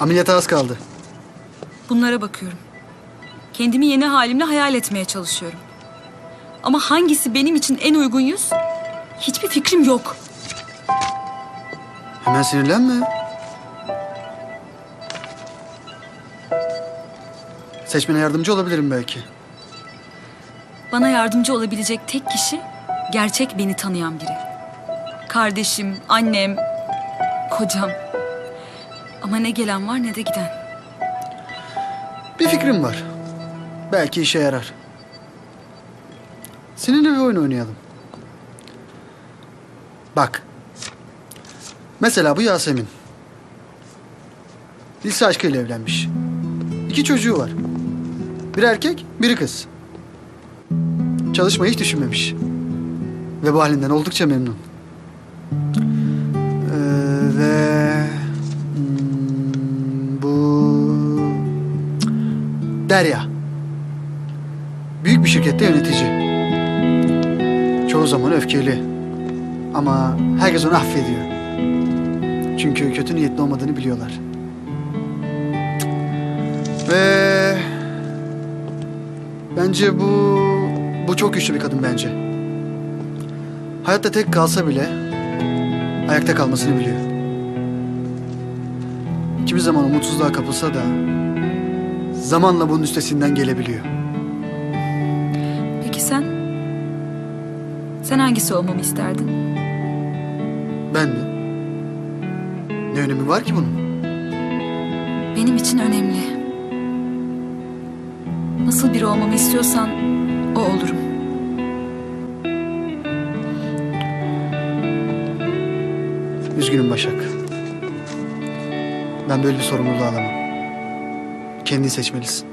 Ameliyata az kaldı. Bunlara bakıyorum. Kendimi yeni halimle hayal etmeye çalışıyorum. Ama hangisi benim için en uygun yüz? Hiçbir fikrim yok. Hemen sinirlenme. Seçmene yardımcı olabilirim belki. Bana yardımcı olabilecek tek kişi gerçek beni tanıyan biri. Kardeşim, annem, kocam. Ama ne gelen var ne de giden. Bir fikrim var. Belki işe yarar. Seninle bir oyun oynayalım. Bak. Mesela bu Yasemin. Lise aşkıyla evlenmiş. İki çocuğu var. Bir erkek, biri kız. Çalışmayı hiç düşünmemiş. Ve bu halinden oldukça memnun. Derya. Büyük bir şirkette yönetici. Çoğu zaman öfkeli. Ama herkes onu affediyor. Çünkü kötü niyetli olmadığını biliyorlar. Ve bence bu bu çok güçlü bir kadın bence. Hayatta tek kalsa bile ayakta kalmasını biliyor. Kimi zaman umutsuzluğa kapılsa da zamanla bunun üstesinden gelebiliyor. Peki sen? Sen hangisi olmamı isterdin? Ben mi? Ne önemi var ki bunun? Benim için önemli. Nasıl biri olmamı istiyorsan o olurum. Üzgünüm Başak. Ben böyle bir sorumluluğu alamam. Kendin seçmelisin.